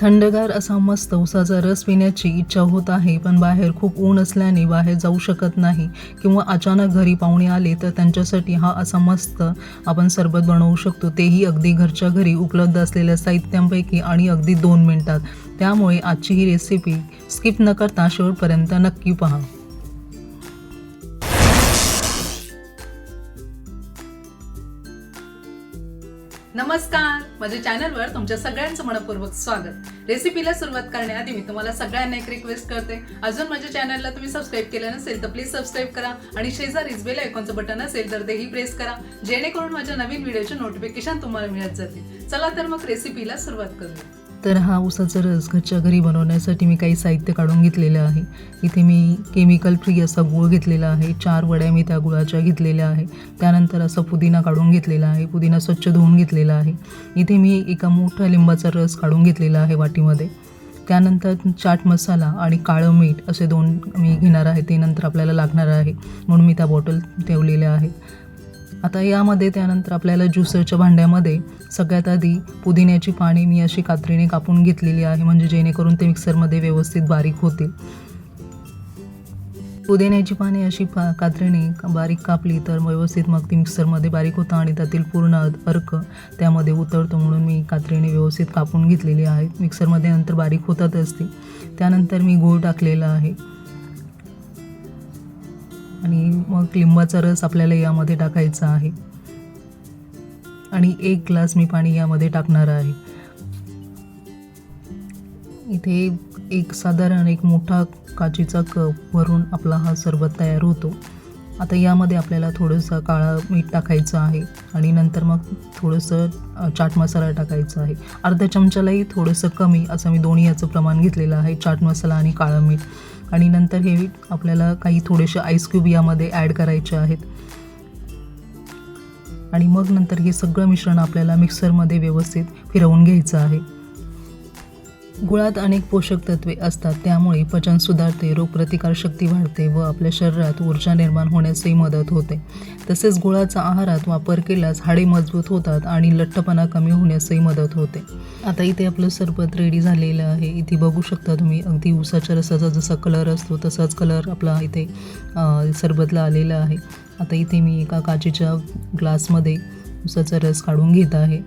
थंडगार असा मस्त उसाचा रस पिण्याची इच्छा होत आहे पण बाहेर खूप ऊन असल्याने बाहेर जाऊ शकत नाही किंवा अचानक घरी पाहुणे आले तर त्यांच्यासाठी हा असा मस्त आपण सरबत बनवू शकतो. तेही अगदी घरच्या घरी उपलब्ध असलेल्या साहित्यांपैकी आणि अगदी दोन मिनिटात. त्यामुळे आजची ही रेसिपी स्किप न करता शेवटपर्यंत नक्की पहा. नमस्कार! माझ्या चॅनलवर तुमच्या सगळ्यांचं मनपूर्वक स्वागत. रेसिपीला सुरुवात करण्याआधी मी तुम्हाला सगळ्यांना एक रिक्वेस्ट करते. अजून माझ्या चॅनलला तुम्ही सबस्क्राईब केलं नसेल तर प्लीज सबस्क्राईब करा आणि शेजारीच बेल आयकॉनचं बटन असेल तर तेही प्रेस करा. जेणेकरून माझ्या नवीन व्हिडिओचे नोटिफिकेशन तुम्हाला मिळत जातील. चला तर मग रेसिपीला सुरुवात करूया. तर हा उसाचा रस घरच्या घरी बनवण्यासाठी मी काही साहित्य काढून घेतलेलं आहे. इथे मी केमिकल फ्री असा गूळ घेतलेला आहे. चार वड्या मी त्या गुळाच्या घेतलेल्या आहे. त्यानंतर असा पुदिना काढून घेतलेला आहे. पुदिना स्वच्छ धुवून घेतलेला आहे. इथे मी एका मोठ्या लिंबाचा रस काढून घेतलेला आहे वाटीमध्ये. त्यानंतर चाट मसाला आणि काळं मीठ असे दोन मी घेणार आहे. ते नंतर आपल्याला लागणार आहे. म्हणून मी त्या बॉटल ठेवलेल्या आहेत. आता यामध्ये त्यानंतर आपल्याला ज्युसरच्या भांड्यामध्ये सगळ्यात आधी पुदिन्याची पाने मी अशी कात्रीने कापून घेतलेली आहे म्हणजे जेणेकरून ते मिक्सरमध्ये व्यवस्थित बारीक होतील. पुदिन्याची पाने अशी पा कात्रीने बारीक कापली तर व्यवस्थित मग ती मिक्सरमध्ये बारीक होतं आणि त्यातील पूर्ण अर्क त्यामध्ये उतरतो म्हणून मी कात्रीने व्यवस्थित कापून घेतलेली आहे. मिक्सरमध्ये नंतर बारीक होतातच ती. त्यानंतर मी गूळ टाकलेला आहे. आणि मग लिंबाचा रस आपल्याला यामध्ये टाकायचा आहे. आणि एक ग्लास मी पाणी यामध्ये टाकणार आहे. इथे एक साधारण एक मोठा काचीचा कप वरून आपला हा सरबत तयार होतो. आता यामध्ये आपल्याला थोडंसं काळा मीठ टाकायचं आहे आणि नंतर मग थोडंसं चाट मसाला टाकायचा आहे. अर्ध्या चमच्यालाही थोडंसं कमी असं मी दोन्ही याचं प्रमाण घेतलेलं आहे चाट मसाला आणि काळं मीठ. आणि नंतर हे आपल्याला काही थोडेसे आईस क्यूब यामध्ये ॲड करायचे आहेत. आणि मग नंतर हे सगळं मिश्रण आपल्याला मिक्सरमध्ये व्यवस्थित फिरवून घ्यायचं आहे. गुळात अनेक पोषक तत्वे असतात. त्यामुळे पचन सुधारते रोगप्रतिकारशक्ती वाढते व आपल्या शरीरात ऊर्जा निर्माण होण्यासही मदत होते. तसेच गुळाचा आहारात वापर केल्यास हाडे मजबूत होतात आणि लठ्ठपणा कमी होण्यासही मदत होते. आता इथे आपलं सरबत रेडी झालेलं आहे. इथे बघू शकता तुम्ही. अगदी उसाच्या रसाचा जसा कलर असतो तसाच कलर आपला इथे सरबतला आलेला आहे. आता इथे मी एका काचेच्या ग्लासमध्ये उसाचा रस काढून घेत आहे.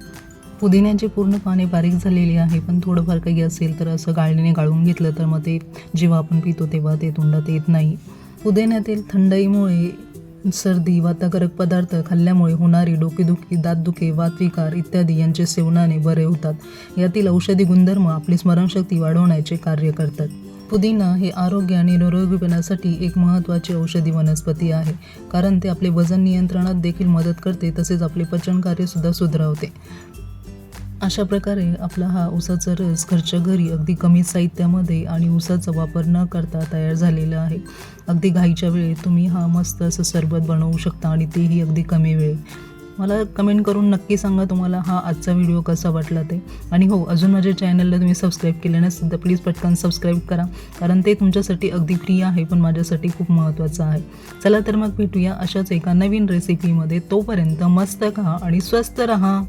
पुदिन्याची पूर्ण पाने बारीक झालेली आहे पण थोडंफार काही असेल तर असं गाळणीने गाळून घेतलं तर मग ते जेव्हा आपण पितो तेव्हा ते तोंडात येत नाही. पुदिन्यातील थंडाईमुळे सर्दी वाताकारक पदार्थ खाल्ल्यामुळे होणारी डोकेदुखी दातदुखे वातविकार इत्यादी यांचे सेवनाने बरे होतात. यातील औषधी गुणधर्म आपली स्मरणशक्ती वाढवण्याचे कार्य करतात. पुदिना हे आरोग्य आणि निरोगीपणासाठी एक महत्त्वाची औषधी वनस्पती आहे कारण ते आपले वजन नियंत्रणात देखील मदत करते तसेच आपले पचनकार्यसुद्धा सुधारवते. अशा प्रकारे आपला हा ऊसाचा रस घरच्या घरी अगदी कमी साहित्यामध्ये आणि उसाचा वापर न करता तयार झालेला आहे. अगदी घाईच्या वेळेत तुम्ही हा मस्त असं सरबत बनवू शकता आणि तेही अगदी कमी वेळेत मला कमेंट करून नक्की सांगा तुम्हाला हा आजचा व्हिडिओ कसा वाटला ते. आणि हो अजून माझ्या चॅनलला तुम्ही सबस्क्राईब केले नसेल तर प्लीज पटकन सबस्क्राईब करा. कारण ते तुमच्यासाठी अगदी फ्री आहे पण माझ्यासाठी खूप महत्त्वाचं आहे. चला तर मग भेटूया अशाच एका नवीन रेसिपीमध्ये तोपर्यंत मस्त खा आणि स्वस्त रहा.